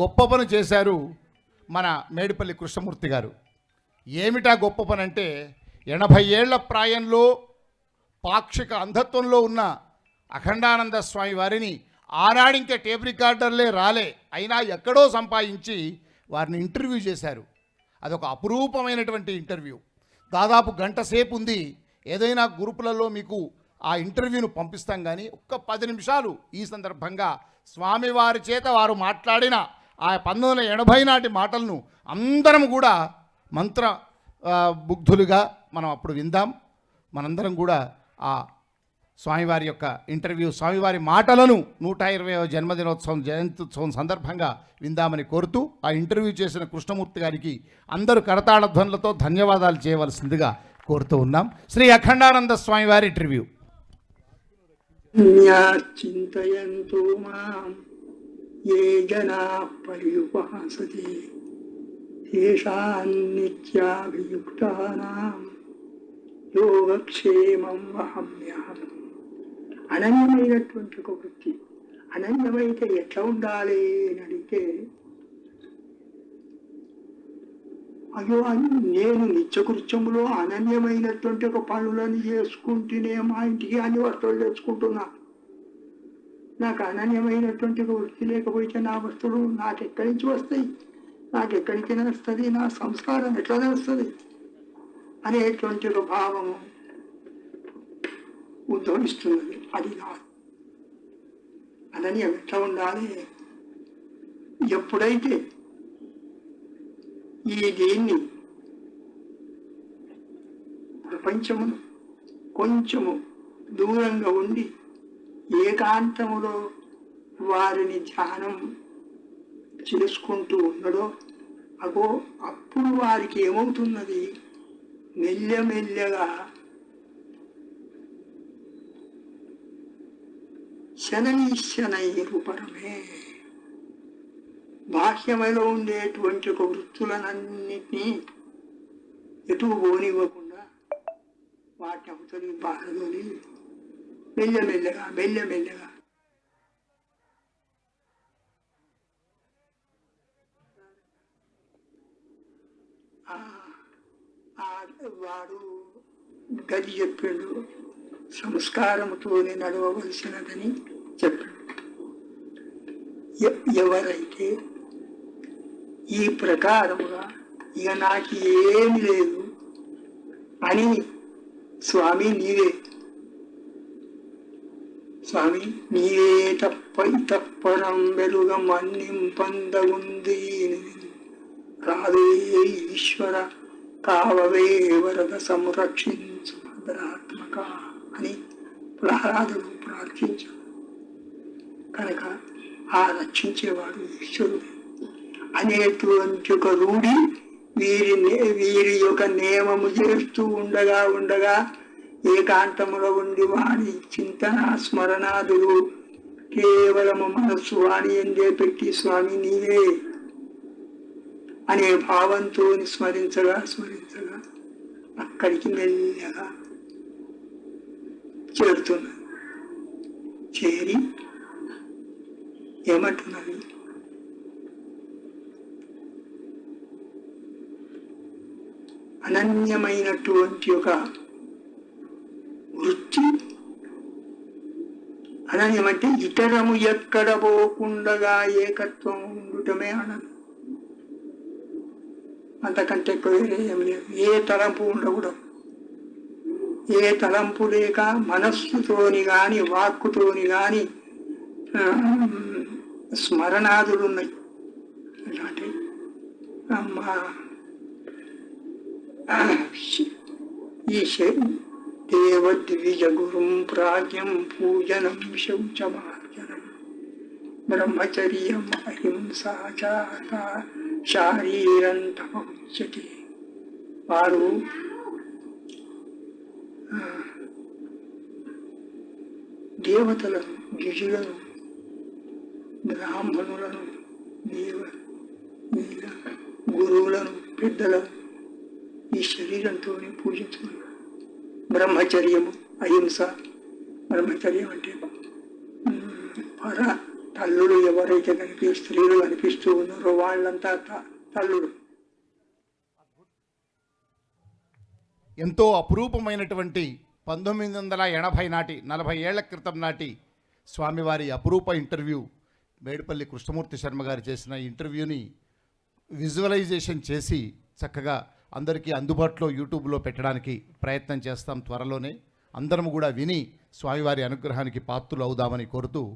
గొప్ప పని చేశారు మన మేడిపల్లి కృష్ణమూర్తి గారు. ఏమిటా గొప్ప పని అంటే ఎనభై ఏళ్ళ ప్రాయంలో పాక్షిక అంధత్వంలో ఉన్న అఖండానంద స్వామి వారిని ఆనాడింకే టేప్ రికార్డర్లే రాలే అయినా ఎక్కడో సంపాదించి వారిని ఇంటర్వ్యూ చేశారు. అదొక అపురూపమైనటువంటి ఇంటర్వ్యూ. దాదాపు గంట సేపు ఉంది. ఏదైనా గ్రూపులలో మీకు ఆ ఇంటర్వ్యూను పంపిస్తాం కానీ ఒక్క పది నిమిషాలు ఈ సందర్భంగా స్వామివారి చేత వారు మాట్లాడిన ఆ పంతొమ్మిది వందల ఎనభై నాటి మాటలను అందరం కూడా మంత్ర ముగ్ధులుగా మనం అప్పుడు విందాం. మనందరం కూడా ఆ స్వామివారి యొక్క ఇంటర్వ్యూ స్వామివారి మాటలను నూట ఇరవై జన్మదినోత్సవం జయంత్యుత్సవం సందర్భంగా విందామని కోరుతూ ఆ ఇంటర్వ్యూ చేసిన కృష్ణమూర్తి గారికి అందరూ కరతాళధ్వనులతో ధన్యవాదాలు చేయవలసిందిగా కోరుతూ ఉన్నాం. శ్రీ అఖండానంద స్వామివారి ఇంటర్వ్యూ. చింతయంతో మాం ఏ జనా పర్యుపాసతే తేషాన్నిత్యాభియుక్తానాం యోగక్షేమం వహమ్యహం. అనన్యమైనటువంటి ఒక వృత్తి అనన్యమైతే ఎట్లా ఉండాలి అని అడిగితే అయ్యో అని నేను నిత్యకృత్యములో అనన్యమైనటువంటి ఒక పనులను చేసుకుంటేనే మా ఇంటికి అన్ని వస్తువులు తెచ్చుకుంటున్నా. నాకు అనన్యమైనటువంటి వృత్తి లేకపోతే నా వస్తువులు నాకు ఎక్కడి నుంచి వస్తాయి? నాకు ఎక్కడికి నడుస్తుంది? నా సంస్కారం ఎట్లా నడుస్తుంది? అనేటువంటి ఒక భావము ఉద్భవిస్తున్నది. అది కాదు అనన్యం ఎట్లా ఉండాలి? ఎప్పుడైతే ఈ దీన్ని ప్రపంచము కొంచెము దూరంగా ఉండి ఏకాంతములో వారిని ధ్యానం చేసుకుంటూ ఉన్నడో అగో అప్పుడు వారికి ఏమవుతున్నది? మెల్లమెల్లగా శనైశనైరు పరమే బాహ్యమలో ఉండేటువంటి ఒక వృత్తులనన్నిటినీ ఎటు పోనివ్వకుండా వాటి అవతలి బాధలోని మెల్లమెల్లగా మెల్లమెల్లగా వాడు గది చెప్పిండు సంస్కారముతోనే నడవవలసినదని చెప్పాడు. ఎ- ఎవరైతే ఈ ప్రకారముగా ఇక నాకు ఏమి లేదు అని స్వామి నీవే స్వామి నీవే తప్ప తప్పడం వెలుగ మన్నింపందగుంది. రాదే ఈశ్వర కావవే వరద సంరక్షించు భద్రాత్మక అని ప్రహ్లాదుడు ప్రార్థించాడు కనుక ఆ రక్షించేవాడు ఈశ్వరుడు. అనేటువంటి ఒక రూఢి వీరి నే- వీరి యొక్క నియమము చేస్తూ ఉండగా ఉండగా ఏకాంతములో ఉండి వాణి చింతన స్మరణాదులు. కేవలము మనస్సు వాణి ఎందే పెట్టి స్వామి నీవే అనే భావంతో స్మరించగా స్మరించగా అక్కడికి మెల్లగా చేరుతున్నాను చేరి ఏమంటున్నది? అనన్యమైనటువంటి ఒక వృత్తి అనన్యమంటే ఇతరము ఎక్కడ పోకుండగా ఏకత్వం ఉండటమే అనను. అంతకంటే ఎక్కువ వేరే ఏం లేదు. ఏ తలంపు ఉండకూడదు. ఏ తలంపు లేక మనస్సుతోని కానీ వాక్కుతోని కానీ స్మరణాదులు ఉన్నాయి అలాంటి అమ్మా. శ- ఈ దేవద్విజగురుం ప్రాజ్ఞం పూజనం శౌచమార్జనం బ్రహ్మచర్యం అహింసా చాత శారీరంతముచ్యతే వారు దేవతలను ద్విజులను బ్రాహ్మణులను దేవ గురువులను పెద్దలను ఈ శరీరంతోనే పూజించుకున్నారు బ్రహ్మచర్యము అహింస బ్రహ్మచర్యం అంటే పర తల్లులు ఎవరైతే కనిపి స్త్రీలు కనిపిస్తూ ఉన్నారో వాళ్ళంతా త- ఎంతో అపురూపమైనటువంటి పంతొమ్మిది వందల ఎనభై నాటి నలభై ఏళ్ళ క్రితం నాటి స్వామివారి అపురూప ఇంటర్వ్యూ మేడిపల్లి కృష్ణమూర్తి శర్మ గారు చేసిన ఇంటర్వ్యూని విజువలైజేషన్ చేసి చక్కగా అందరికీ అందుబాటులో యూట్యూబ్లో పెట్టడానికి ప్రయత్నం చేస్తాం త్వరలోనే. అందరం కూడా విని స్వామివారి అనుగ్రహానికి పాత్రులు అవుదామని కోరుతూ